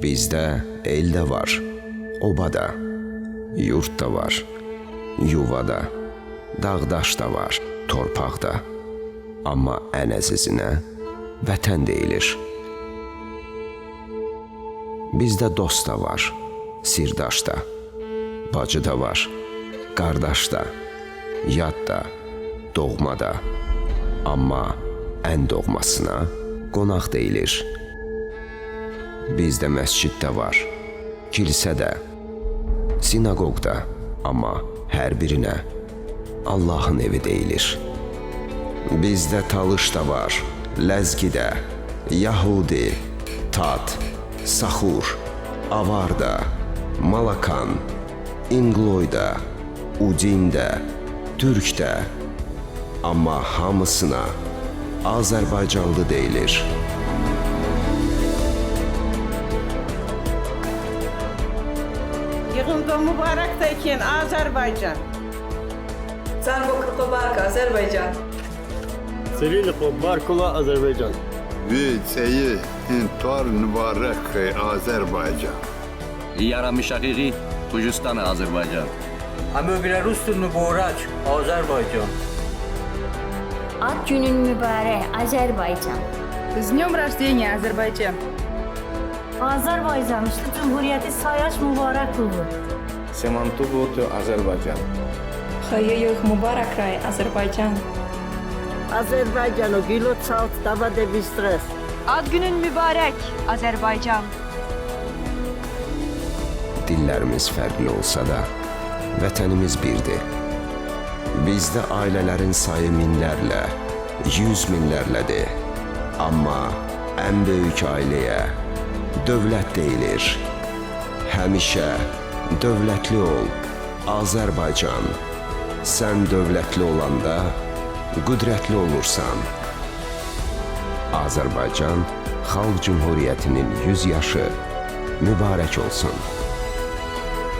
Bizdə el də var, oba da, yurt da var, yuva da, dağdaş da var, torpaq da. Amma ən əzizinə vətən deyilir. Bizdə dost da var, sirdaş da, bacı da var, qardaş da, yad da, doğma da. Amma ən doğmasına qonaq deyilir. Bizdə məscid də var, kilsə də, sinagog da, amma hər birinə Allahın evi deyilir. Bizdə talış da var, ləzgi də, Yahudi, Tat, Saxur, Avar da, Malakan, İngloy da, Udin də, Türk də, amma hamısına Azərbaycanlı deyilir. Yığında mübarək də ikən Azərbaycan. Zango Barka, Azerbaycan. Selina Barkula, Azerbaycan. Vütseyi Hintar Mübarek Azerbaycan. Yaram Şakiri, Gürcistan, Azerbaycan. Hamı Belarus'tur mübarek Azerbaycan. Ad günün mübarək Azərbaycan. С днем рождения, Азербайджан! Azərbaycan işte Cumhuriyyəti sayaç mübarək olur. Semantubutu Azerbaycan. Hayıyıq Mübarek Ray, Azerbaycan. Azərbaycan o gülü çalt dava de bistres. Ad günün mübarek, Azerbaycan! Dillərimiz fərqli olsa da, vətənimiz birdir. Bizdə ailələrin sayı minlərlə, yüz minlərlədir. Amma ən böyük ailəyə dövlət deyilir. Həmişə dövlətli ol, Azərbaycan. Sən dövlətli olanda qüdrətli olursan. Azərbaycan Xalq Cümhuriyyətinin 100 yaşı mübarək olsun.